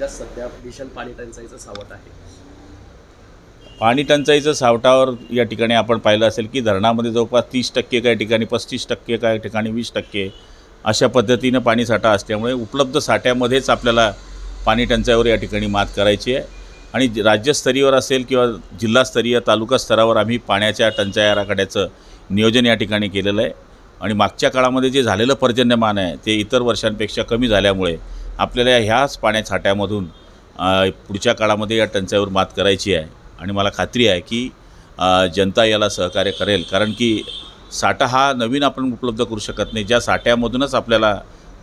भीषण पाणी टंचाईचं सावट आहे. पाणी टंचाईचं सावटावर या ठिकाणी आपण पाहिलं असेल की धरणामध्ये जवळपास तीस टक्के काही ठिकाणी पस्तीस टक्के काही ठिकाणी वीस टक्के अशा पद्धतीनं पाणी साठा असल्यामुळे उपलब्ध साठ्यामध्येच आपल्याला पाणी टंचाईवर या ठिकाणी मात करायची आहे. आणि राज्यस्तरीयवर असेल किंवा जिल्हास्तरीय तालुका स्तरावर आम्ही पाण्याच्या टंचाई आराखड्याचं नियोजन या ठिकाणी केलेलं आहे. आणि मागच्या काळामध्ये जे झालेलं पर्जन्यमान आहे ते इतर वर्षांपेक्षा कमी झाल्यामुळे आपल्याला ह्याच पाण्या साठ्यामधून पुढच्या काळामध्ये या टंचाईवर मात करायची आहे. आणि मला खात्री आहे की जनता याला सहकार्य करेल. कारण की साठा हा नवीन आपण उपलब्ध करू शकत नाही. ज्या साठ्यामधूनच आपल्याला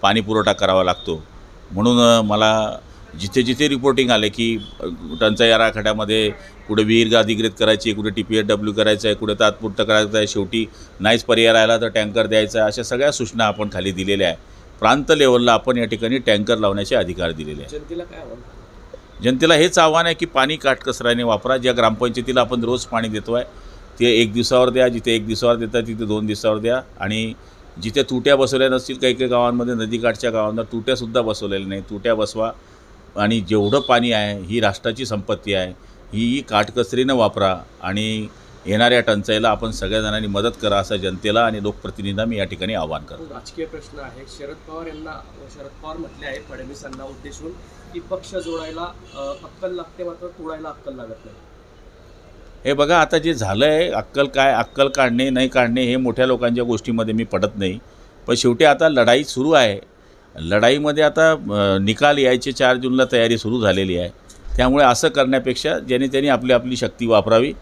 पाणी पुरवठा करावा लागतो. म्हणून मला जिथे जिथे रिपोर्टिंग आले की टंचाई आराखड्यामध्ये कुठे विहीर अधिकृत करायची कुठे टी पी एच डब्ल्यू करायचं आहे कुठे तात्पुरतं करायचं आहे शेवटी नाहीच पर्याय राहिला तर टँकर द्यायचा आहे अशा सगळ्या सूचना आपण खाली दिलेल्या आहे प्रांत लेवलला आपण या ठिकाणी टँकर लावण्याचे अधिकार दिलेले आहे जनतेला काय जनतेला हेच आव्हान आहे की पाणी काटकसराने वापरा. ज्या ग्रामपंचायतीला आपण रोज पाणी देतो आहे ते एक दिवसावर द्या जिथे एक दिवसावर देतात तिथे दोन दिवसावर द्या. आणि जिथे तुट्या बसवल्या नसतील काही काही गावांमध्ये नदीकाठच्या गावांना तुट्यासुद्धा बसवलेल्या नाही तुट्या बसवा. आणि जेवढं पाणी आहे ही राष्ट्राची संपत्ती आहे ही काटकसरीनं वापरा. आणि येणाऱ्या टंचाईला आपण सगळ्या जणांनी मदत करा असं जनतेला आणि लोकप्रतिनिधींना मी या ठिकाणी आवाहन करतो. राजकीय प्रश्न आहे. शरद पवार यांना शरद पवार म्हटले आहे फडणवीसांना उद्देशून की पक्ष जोडायला अक्कल लागते मात्र तोडायला अक्कल लागत नाही. हे बघा आता जे झालं आहे अक्कल काय अक्कल काढणे नाही काढणे हे मोठ्या लोकांच्या गोष्टीमध्ये मी पडत नाही. पण शेवटी आता लढाई सुरू आहे. लढाईमध्ये आता निकाल यायचे चार जूनला तयारी सुरू झालेली आहे. त्यामुळे असं करण्यापेक्षा ज्याने त्यांनी आपली आपली शक्ती वापरावी.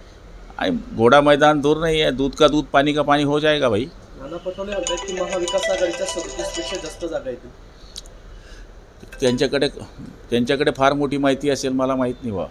आणि घोडा मैदान दूर नाही आहे. दूध का दूध पाणी का पाणी हो जाएगा भाई. नाना पटोले म्हणतात की महाविकास आघाडीच्या सदतीसपेक्षा जास्त जागा येतील त्यांच्याकडे त्यांच्याकडे फार मोठी माहिती असेल मला माहीत नाही बा